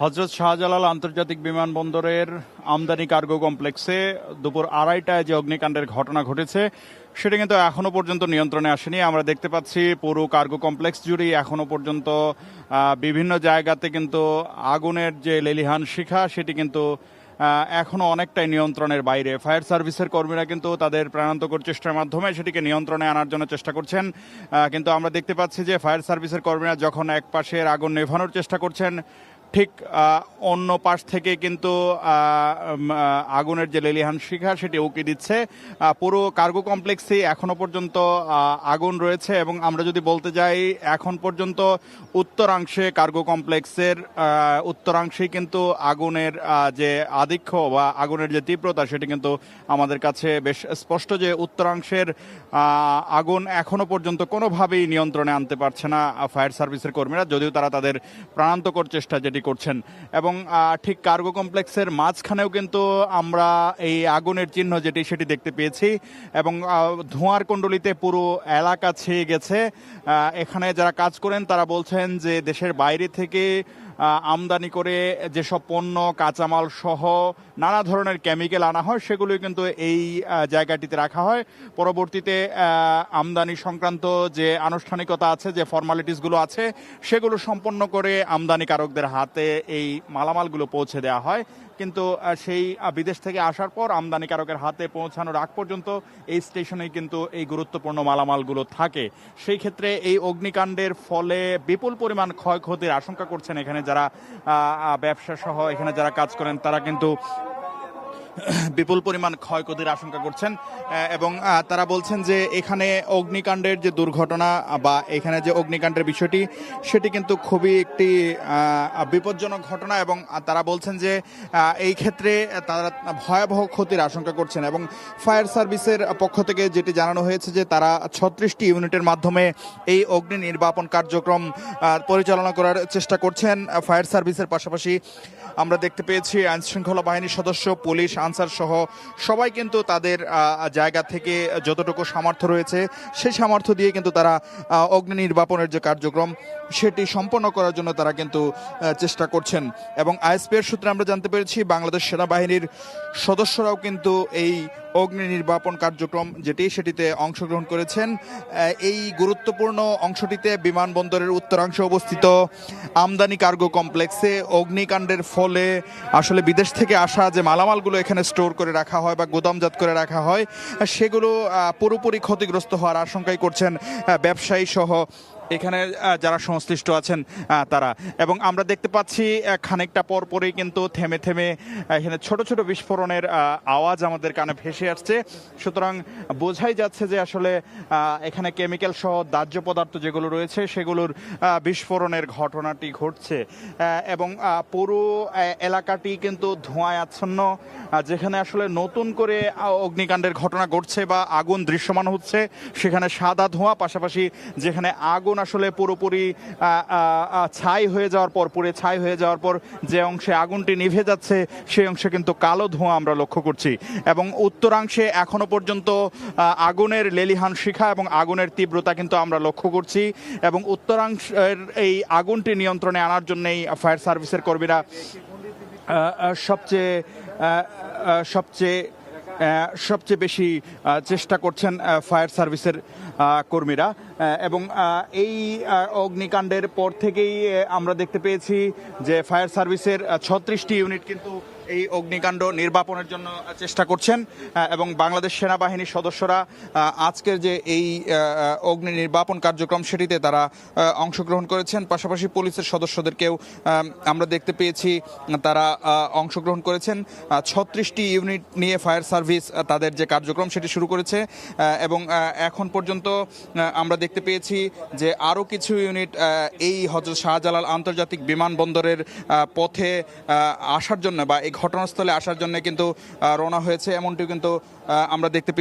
হজরত শাহজালাল আন্তর্জাতিক বিমানবন্দরের আমদানি কার্গো কমপ্লেক্সে দুপুর আড়াইটায় যে অগ্নিকাণ্ডের ঘটনা ঘটেছে, সেটা কিন্তু এখনও পর্যন্ত নিয়ন্ত্রণে আসেনি। আমরা দেখতে পাচ্ছি পুরো কার্গো কমপ্লেক্স জুড়েই এখনও পর্যন্ত বিভিন্ন জায়গাতে কিন্তু আগুনের যে লেলিহান শিখা, সেটি কিন্তু এখনও অনেকটাই নিয়ন্ত্রণের বাইরে। ফায়ার সার্ভিসের কর্মীরা কিন্তু তাদের প্রাণান্তকর চেষ্টার মাধ্যমে সেটিকে নিয়ন্ত্রণে আনার জন্য চেষ্টা করছেন। কিন্তু আমরা দেখতে পাচ্ছি যে ফায়ার সার্ভিসের কর্মীরা যখন এক পাশের আগুন নেভানোর চেষ্টা করছেন ঠিক অন্য পাশ থেকে কিন্তু আগুনের যে লেলিহান শিখা সেটি উকি দিচ্ছে। পুরো কার্গো কমপ্লেক্সে এখনও পর্যন্ত আগুন রয়েছে এবং আমরা যদি বলতে যাই, এখন পর্যন্ত উত্তরাংশে কার্গো কমপ্লেক্সের উত্তরাংশেই কিন্তু আগুনের যে আধিক্য বা আগুনের যে তীব্রতা সেটি কিন্তু আমাদের কাছে বেশ স্পষ্ট যে উত্তরাংশের আগুন এখনও পর্যন্ত কোনোভাবেই নিয়ন্ত্রণে আনতে পারছে না ফায়ার সার্ভিসের কর্মীরা, যদিও তারা তাদের প্রাণান্তকর চেষ্টা যেটি করছেন। এবং ঠিক কার্গো কমপ্লেক্সের মাঝখানেও কিন্তু আমরা এই আগুনের চিহ্ন যেটি, সেটি দেখতে পেয়েছি। এবং ধোঁয়ার কুণ্ডলিতে পুরো এলাকা ছেয়ে গেছে। এখানে যারা কাজ করেন, তারা বলছেন যে, দেশের বাইরে থেকে আমদানি করে যেসব পণ্য, কাঁচামাল সহ নানা ধরনের কেমিক্যাল আনা হয়, সেগুলোই কিন্তু এই জায়গাটিতে রাখা হয়। পরবর্তীতে আমদানি সংক্রান্ত যে আনুষ্ঠানিকতা আছে, যে ফর্মালিটিসগুলো আছে, সেগুলো সম্পন্ন করে আমদানিকারকদের হাতে এই মালামালগুলো পৌঁছে দেওয়া হয়। কিন্তু সেই বিদেশ থেকে আসার পর আমদানিকারকের হাতে পৌঁছানোর আগ পর্যন্ত এই স্টেশনে কিন্তু এই গুরুত্বপূর্ণ মালামালগুলো থাকে। সেই ক্ষেত্রে এই অগ্নিকাণ্ডের ফলে বিপুল পরিমাণ ক্ষয়ক্ষতির আশঙ্কা করছেন এখানে যারা ব্যবসা সহ এখানে যারা কাজ করেন, তারা কিন্তু বিপুল পরিমাণ ক্ষয়ক্ষতির আশঙ্কা করছেন এবং তারা বলছেন যে এখানে অগ্নিকাণ্ডের যে দুর্ঘটনা বা এখানে যে অগ্নিকাণ্ডের বিষয়টি, সেটি কিন্তু খুবই একটি বিপজ্জনক ঘটনা এবং তারা বলছেন যে এই ক্ষেত্রে তারা ভয়াবহ ক্ষতির আশঙ্কা করছেন এবং ফায়ার সার্ভিসের পক্ষ থেকে যেটি জানানো হয়েছে যে তারা ছত্রিশটি ইউনিটের মাধ্যমে এই অগ্নি নির্বাপন কার্যক্রম পরিচালনা করার চেষ্টা করছেন। ফায়ার সার্ভিসের পাশাপাশি আমরা দেখতে পেয়েছি আইনশৃঙ্খলা বাহিনীর সদস্য, পুলিশ আনসার সহ সবাই কিন্তু তাদের জায়গা থেকে যতটুকু সামর্থ্য রয়েছে, সেই সামর্থ্য দিয়ে কিন্তু তারা অগ্নি নির্বাপনের যে কার্যক্রম, সেটি সম্পন্ন করার জন্য তারা কিন্তু চেষ্টা করছেন। এবং আইএসপিএর সূত্রে আমরা জানতে পেরেছি, বাংলাদেশ সেনাবাহিনীর সদস্যরাও কিন্তু এই অগ্নি নির্বাপন কার্যক্রম যেটি সেটিতে অংশগ্রহণ করেছেন এই গুরুত্বপূর্ণ অংশটিতে বিমানবন্দরের উত্তরাংশে অবস্থিত আমদানি কার্গো কমপ্লেক্সে অগ্নিকাণ্ডের ফলে আসলে বিদেশ থেকে আসা যে মালামালগুলো এখানে স্টোর করে রাখা হয় বা গোদামজাত করে রাখা হয়, সেগুলো পুরোপুরি ক্ষতিগ্রস্ত হওয়ার আশঙ্কাই করছেন ব্যবসায়ী সহ এখানে যারা সংশ্লিষ্ট আছেন তারা। এবং আমরা দেখতে পাচ্ছি খানিকটা পর পরেই কিন্তু থেমে থেমে এখানে ছোট ছোট বিস্ফোরণের আওয়াজ আমাদের কানে ভেসে আসছে। সুতরাং বোঝাই যাচ্ছে যে আসলে এখানে কেমিক্যাল সহ দাহ্য পদার্থ যেগুলো রয়েছে, সেগুলোর বিস্ফোরণের ঘটনাটি ঘটছে। এবং পুরো এলাকাটি কিন্তু ধোঁয়ায় আচ্ছন্ন। যেখানে আসলে নতুন করে অগ্নিকাণ্ডের ঘটনা ঘটছে বা আগুন দৃশ্যমান হচ্ছে, সেখানে সাদা ধোঁয়া, পাশাপাশি যেখানে আগুন আসলে পুরোপুরি ছাই হয়ে যাওয়ার পর পুরে ছাই হয়ে যাওয়ার পর যে অংশে আগুনটি নিভে যাচ্ছে, সেই অংশে কিন্তু কালো ধোঁয়া আমরা লক্ষ্য করছি। এবং উত্তরাংশে এখনও পর্যন্ত আগুনের লেলিহান শিখা এবং আগুনের তীব্রতা কিন্তু আমরা লক্ষ্য করছি। এবং উত্তরাংশের এই আগুনটি নিয়ন্ত্রণে আনার জন্যই ফায়ার সার্ভিসের কর্মীরা সবচেয়ে সবচেয়ে সবচেয়ে বেশি চেষ্টা করছেন ফায়ার সার্ভিসের কর্মীরা। এবং এই অগ্নিকাণ্ডের পর থেকেই আমরা দেখতে পেয়েছি যে ফায়ার সার্ভিসের ছত্রিশটি ইউনিট কিন্তু এই অগ্নিকাণ্ড নির্বাপনের জন্য চেষ্টা করছেন। এবং বাংলাদেশ সেনাবাহিনীর সদস্যরা আজকের যে এই অগ্নি নির্বাপন কার্যক্রম সেটিতে তারা অংশগ্রহণ করেছেন। পাশাপাশি পুলিশের সদস্যদেরকেও আমরা দেখতে পেয়েছি, তারা অংশগ্রহণ করেছেন। ছত্রিশটি ইউনিট নিয়ে ফায়ার সার্ভিস আহ, তাদের যে কার্যক্রম সেটি শুরু করেছে এবং এখন পর্যন্ত আমরা দেখতে পেয়েছি যে আরও কিছু ইউনিট এই হজরত শাহজালাল আন্তর্জাতিক বিমানবন্দরের পথে আসার জন্য বা এই ঘটনাস্থলে আসার জন্য কিন্তু রওনা হয়েছে। এমনটিও কিন্তু আমরা দেখতে পেয়েছি।